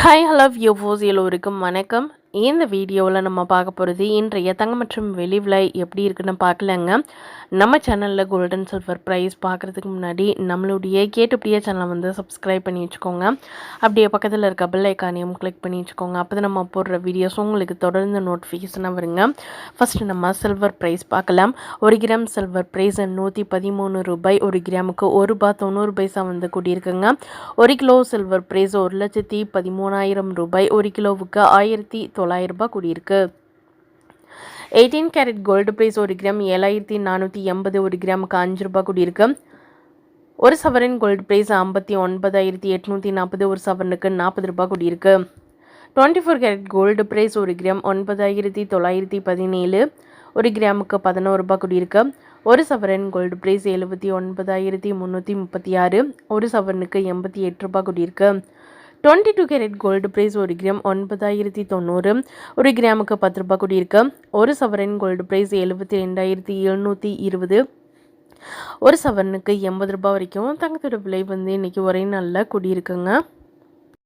Hi hello வியூவோஸ் எல்லோருக்கும் வணக்கம். இந்த வீடியோவில் நம்ம பார்க்க போகிறது இன்றைய தங்கம் மற்றும் வெளி விலை எப்படி இருக்குன்னு பார்க்கலங்க. நம்ம சேனலில் கோல்டன் சில்வர் ப்ரைஸ் பார்க்குறதுக்கு முன்னாடி நம்மளுடைய கேட்டுப்படியே சேனலை வந்து சப்ஸ்கிரைப் பண்ணி வச்சுக்கோங்க. அப்படியே பக்கத்தில் இருக்க பெல் ஐக்கானையும் கிளிக் பண்ணி வச்சுக்கோங்க. அப்போ தான் நம்ம போடுற வீடியோஸ் உங்களுக்கு தொடர்ந்து நோட்டிஃபிகேஷனாக வருங்க. ஃபஸ்ட்டு நம்ம சில்வர் ப்ரைஸ் பார்க்கலாம். ஒரு கிராம் சில்வர் ப்ரைஸ் நூற்றி பதிமூணு ரூபாய். ஒரு கிராமுக்கு ஒரு ரூபாய் தொண்ணூறு பைசா வந்து கூட்டியிருக்குங்க ஒரு கிலோ சில்வர் ப்ரைஸ் ஒரு லட்சத்தி பதிமூணாயிரம் ரூபாய். ஒரு கிலோவுக்கு ஆயிரத்தி தொள்ளாயிரம் ரூபாய் கூடியிருக்கு. எயிட்டீன் கேரட் கோல்டு ப்ரைஸ் ஒரு கிராம் ஏழாயிரத்தி நானூற்றி எண்பது ஒரு கிராமுக்கு அஞ்சு ரூபாய் கூடியிருக்கு. ஒரு சவரன் கோல்டு ப்ரைஸ் ஐம்பத்தி ஒன்பதாயிரத்தி எட்நூற்றி நாற்பது ஒரு சவரனுக்கு நாற்பது ரூபாய் கூடியிருக்கு. Twenty four carat gold price ஒரு கிராம் ஒன்பதாயிரத்தி தொள்ளாயிரத்தி பதினேழு ஒரு கிராமுக்கு பதினோரு ரூபாய் கூடியிருக்கு. ஒரு சவரன் கோல்டு ப்ரைஸ் எழுபத்தி ஒன்பதாயிரத்தி முந்நூற்றி முப்பத்தி ஆறு ஒரு சவரனுக்கு எண்பத்தி எட்டு ரூபாய் கூடியிருக்கு. Twenty two carat gold price ஒரு கிராம் ஒன்பதாயிரத்தி தொண்ணூறு. ஒரு கிராமுக்கு பத்து ரூபாய் கூடியிருக்கு. ஒரு சவரன் கோல்டு ப்ரைஸ் எழுபத்தி ரெண்டாயிரத்தி எழுநூற்றி இருபது. ஒரு சவரனுக்கு எண்பது ரூபாய் வரைக்கும் தங்கத்தோட விலை வந்து இன்றைக்கி ஒரே நாளில் கூடியிருக்குங்க.